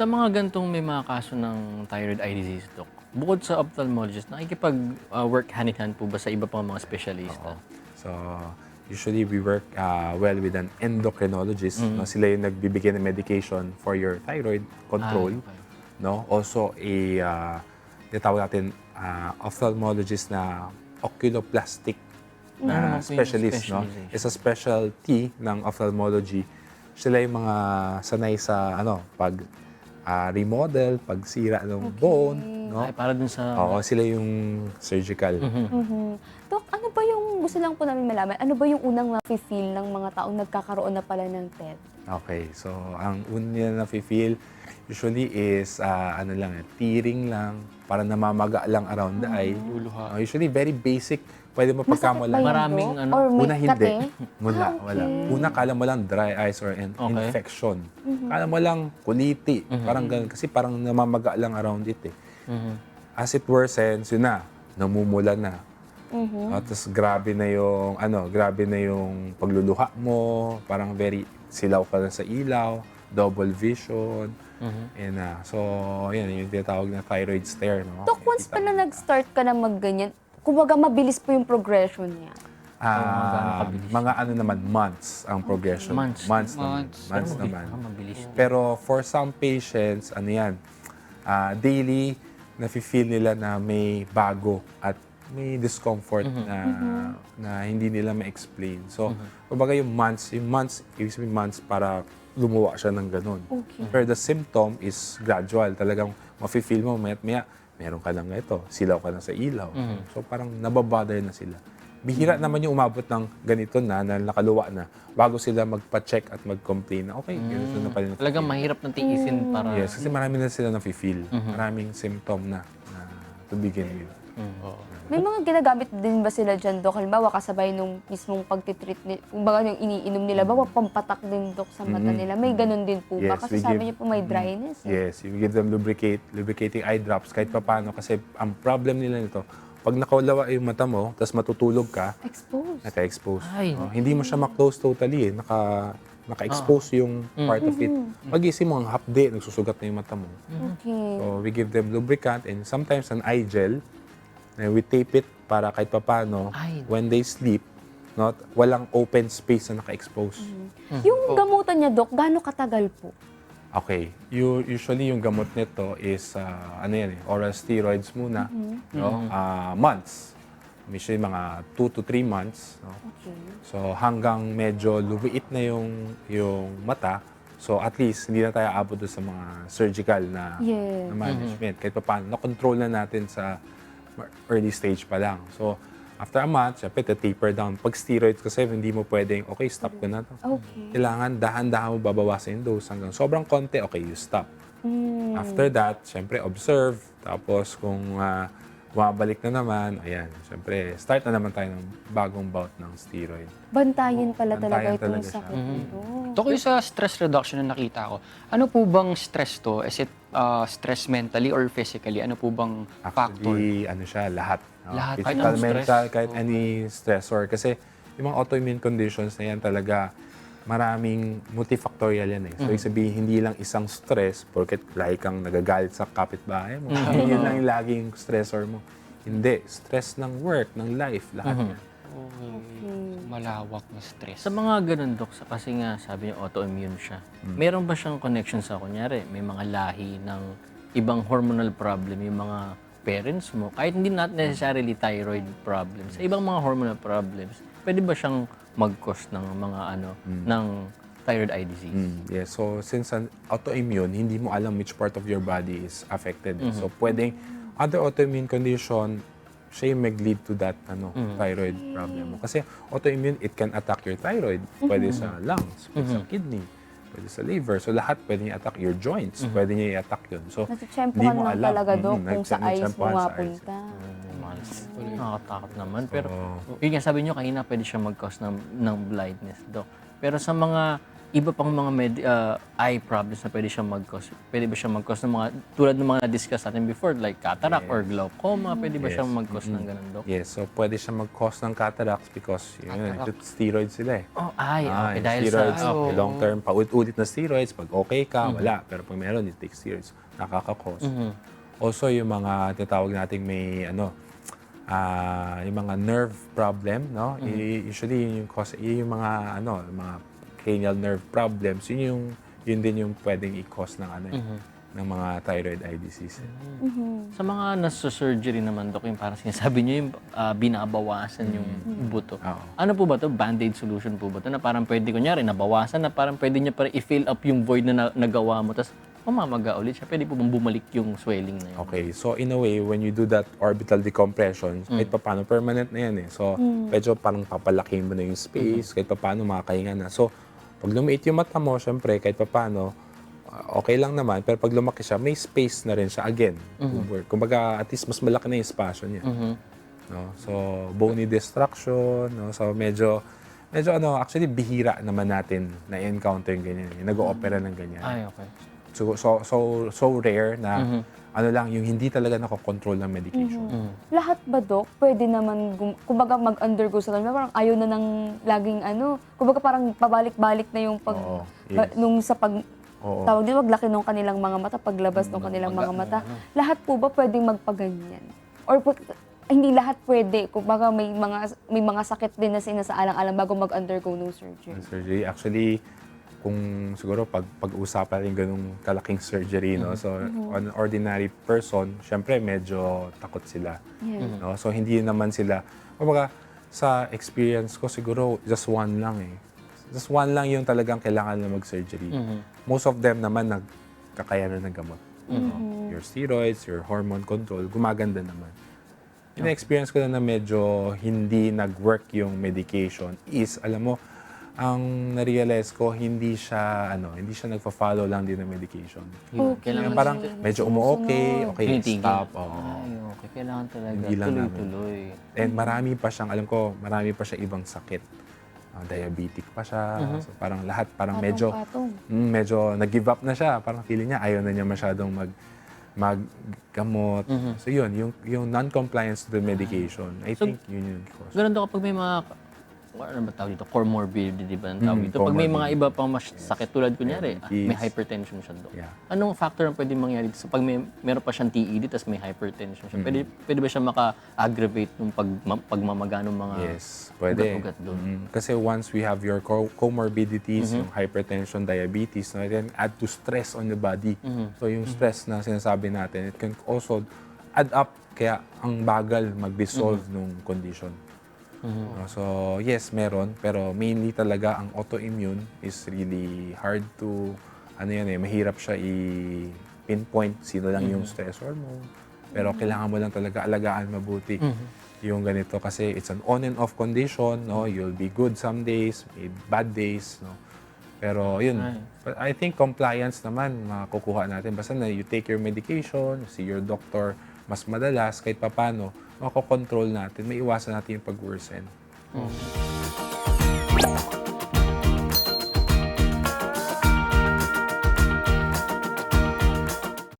Sa mga gantong may mga kaso ng thyroid eye disease, Doc, bukod sa ophthalmologist, nakikipag-work hand in hand po ba sa iba pang mga specialista? So, usually we work uh, well with an endocrinologist. No? Sila yung nagbibigay ng medication for your thyroid control. Ah, okay. No? Also, a uh, tinatawag natin uh, ophthalmologist na oculoplastic Ano na specialist. No? It's a specialty ng ophthalmology. Sila yung mga sanay sa ano pag uh, remodel, pagsira ng bone. No? Ay, para dun sa... Oo, sila yung surgical. Mhm. Dok, ano ba yung, gusto lang po namin malaman, ano ba yung unang na-feel ng mga taong nagkakaroon na pala ng TED? Okay, so ang una na feel usually is ah, ano lang, eh, tearing lang, para namamaga lang around the eye. Luluha. Ah, usually very basic, pwede mo Masakit ba yun, Maraming ano? Or may Una hindi. kate? Wala, Ah, wala. Una kala mo lang dry eyes or an Okay. infection. Kala mo lang kuliti, parang ganun kasi parang namamaga lang around it eh. Mhm. As it worsens, yun na, namumula na. Mhm. At tapos grabe na yung ano, grabe na yung pagluluha mo, parang very silaw ka na sa ilaw, double vision. Mhm. And ah, so yan yung tinatawag na thyroid stare, no? Dok, once Nakikita pala mo. nag-start ka na magganyan, kumbaga mabilis po yung progression niya. Ah, mga ano naman months ang progression. Months. Months, naman. Months. Months Pero naman. mabilis- Mabilis. Pero for some patients, ano yan, ah, daily, nafe-feel nila na may bago at may discomfort na na hindi nila ma-explain. So, kumbaga yung months, yung months, ibig sabihin months para lumuwa siya ng ganun. Okay. Pero the symptom is gradual. Talagang mafe-feel mo, mayat maya, meron ka lang ito, silaw ka na sa ilaw. So, parang nababother na sila. Bihira naman yung umabot ng ganito na, na nakaluwa na, bago sila magpa-check at mag-complain na, okay, ganito na pala. yung Talagang feel." mahirap na tiisin para... Yes, kasi marami na sila na-feel. Maraming symptom na, na to begin with. May mga ginagamit din ba sila dyan, Dok? Halimbawa, kasabay nung mismong pagtitreat, ni, kumbaga yung iniinom nila, bawa pampatak din, Dok, sa mata nila. May ganun din po ba? Yes, Kasi we sabi give- niyo po may dryness. eh. Yes, you give them lubricate, lubricating eye drops kahit papano kasi ang problem nila nito, pag nakawlawa yung mata mo, tapos matutulog ka, Exposed. naka-expose. Ay. Oh, hindi mo siya ma-close totally eh. Naka, naka-expose yung part of it. Magising mo ang hapde, nagsusugat na yung mata mo. Okay. So, we give them lubricant and sometimes an eye gel. And we tape it para kahit papano, Ay. when they sleep, not walang open space na naka-expose. Yung gamutan niya, Dok, gaano katagal po? Okay. You, usually yung gamot nito is ah, ano yan eh, oral steroids muna, no? Ah, months. Usually mga 2 to 3 months, no? Okay. So hanggang medyo lumiit na yung yung mata, so at least hindi na tayo abot doon sa mga surgical na, Yes. na management. Kahit pa paano, na-control na natin sa early stage pa lang. So after a month, syempre, taper down. Pag steroids kasi, hindi mo pwedeng, okay, stop ko na to. Okay. Kailangan dahan-dahan mo babawasan yung dose hanggang sobrang konti, okay, you stop. Mm. After that, syempre observe. Tapos kung ah, bumabalik na naman, ayan, syempre start na naman tayo ng bagong bout ng steroid. Bantayan pala Bantayan talaga itong talaga siya. sakit nito. Ito ko sa stress reduction na nakita ko. Ano po bang stress to? Is it uh, stress mentally or physically? Ano po bang factor? Actually, ano siya, lahat. no? Lahat. Physical, Kahit anong stress. mental, kahit any stressor. Kasi yung mga autoimmune conditions na yan talaga, maraming multifactorial yan eh. So, Mm-hmm. sabihin, hindi lang isang stress, porket lagi kang nagagalit sa kapitbahay mo. Hindi yun lang yung laging stressor mo. Hindi. Stress ng work, ng life, lahat Mm-hmm. yan. Malawak na stress. Sa mga ganun, Dok, sa- kasi nga sabi niyo autoimmune siya, meron ba siyang connection sa, kunyari, may mga lahi ng ibang hormonal problem, yung mga parents mo, kahit hindi not necessarily thyroid problems, sa ibang mga hormonal problems, pwede ba siyang mag-cause ng mga ano, ng thyroid eye disease? Mm, yes. So, since an autoimmune, hindi mo alam which part of your body is affected. So, pwedeng other autoimmune condition, siya yung mag-lead to that ano, thyroid problem mo. Kasi autoimmune, it can attack your thyroid. Pwede sa lungs, pwede sa kidney, pwede sa liver. So, lahat pwede niya attack your joints. Pwede niya i-attack yun. So, hindi Natitsyempohan mo lang alam. talaga, Dok, Mm, kung sa nag- eyes natsyempohan sa eyes. pumapunta. Nakakatakot naman. Pero So- yun nga sabi niyo kanina pwede siya mag-cause ng, ng blindness, Dok. Pero sa mga iba pang mga med- uh, eye problems na pwede siyang mag-cause. Pwede ba siyang mag-cause ng mga, tulad ng mga na-discuss natin before, like cataract or glaucoma, pwede ba Yes. siyang mag-cause ng ganun, Dok? Yes, so pwede siya mag-cause ng cataracts because yun, yun, steroids sila eh. Oh, ay, Ah, okay. Dahil steroids, sa... okay, okay. long term, paulit-ulit na steroids, pag okay ka, Mm-hmm. wala. Pero pag meron, you take steroids, nakaka-cause. Mm-hmm. Also, yung mga tinatawag nating may, ano, ah, yung mga nerve problem, no? Mm-hmm. I- usually, yun yung, cause, yun yung mga, ano, mga cranial nerve problems, yun yung, yun din yung pwedeng i-cause ng, ano, eh, Mm-hmm. ng mga thyroid eye disease. eh. Sa mga nasa-surgery naman, Dok, yung parang sinasabi niyo yung ah, binabawasan yung Mm-hmm. buto. Oo. Ano po ba to? Band-aid solution po ba to? Na parang pwede, kunyari, nabawasan na parang pwede niya para i-fill up yung void na, na nagawa mo. Tapos, mamamaga ulit siya. Pwede po bang bumalik yung swelling na yun? Okay, so in a way, when you do that orbital decompression, kahit pa paano, permanent na yan eh. So, medyo parang papalakin mo na yung space, kahit pa paano makakahinga na. So, pag lumiit yung mata mo, syempre, kahit pa paano, uh, okay lang naman, pero pag lumaki siya, may space na rin siya again. work. Kumbaga, at least mas malaki na yung espasyo niya. Mhm. No? So, bony destruction, no? So, medyo, medyo ano, actually, bihira naman natin na encounter yung ganyan. Yung nag-o-opera ng ganyan. Ay, okay. So, so, so, so rare na ano lang, yung hindi talaga nakokontrol ng medication. Mm. Lahat ba, Dok? Pwede naman, gum- kumbaga mag-undergo sa kanila. Parang ayaw na ng laging ano. Kumbaga parang pabalik-balik na yung pag... Oo, ba- yes. nung sa pag... Oo. Tawag din, maglaki ng kanilang mga mata, paglabas ng kanilang mga mata. Lahat po ba pwedeng magpaganyan? Or po, hindi lahat pwede. Kumbaga may mga may mga sakit din na sinasaalang-alang bago mag-undergo ng surgery. Surgery. Actually, kung siguro pag pag-usapan rin ganung kalaking surgery, no? So, an ordinary person, syempre medyo takot sila. Yeah. No? So, hindi naman sila, kumbaga, sa experience ko, siguro just one lang eh. Just one lang yung talagang kailangan na mag-surgery. Most of them naman nagkakayanan ng gamot. No? Your steroids, your hormone control, gumaganda naman. Yung experience ko na na medyo hindi nag-work yung medication is, alam mo, ang na-realize ko, hindi siya, ano, hindi siya nagpa-follow lang din ng medication. Yun, Okay. Kailangan Yung parang medyo umu-okay, okay, Tinitigil. stop. oo. Ay, okay. Kailangan talaga. Hindi lang namin. Tuloy-tuloy. And marami pa siyang, alam ko, marami pa siya ibang sakit. Ah, diabetic pa siya. So parang lahat, parang medyo, Patong-patong. mm, medyo nag-give up na siya. Parang feeling niya, ayaw na niya masyadong mag maggamot. So yun, yung, yung non-compliance to the medication, I So, think yun yung cause. Ganun daw kapag may mga ano ba tawag dito? Comorbidity, di ba? Ang tawag Mm, dito. Pag may mga iba pang mas sakit tulad kunyari, ah, may hypertension siya doon. Yeah. Anong factor ang pwede mangyari dito? So pag may meron pa siyang TED tapos may hypertension siya, pwede, pwede ba siya maka-aggravate ng pag, ma- pagmamaga ng mga Yes, pwede. ugat-ugat doon? Mm, Kasi once we have your co- comorbidities, yung hypertension, diabetes, no, it can add to stress on the body. So yung stress na sinasabi natin, it can also add up kaya ang bagal mag-resolve nung condition. No, so yes, meron. Pero mainly talaga ang autoimmune is really hard to, ano yan eh, mahirap siya i-pinpoint sino lang yung stressor mo. Pero kailangan mo lang talaga alagaan mabuti yung ganito kasi it's an on and off condition, no? You'll be good some days, may bad days, no? Pero yun, but I think compliance naman makukuha natin. Basta na you take your medication, see your doctor, mas madalas kahit papano, makokontrol natin, may iwasan natin yung pag-worsen.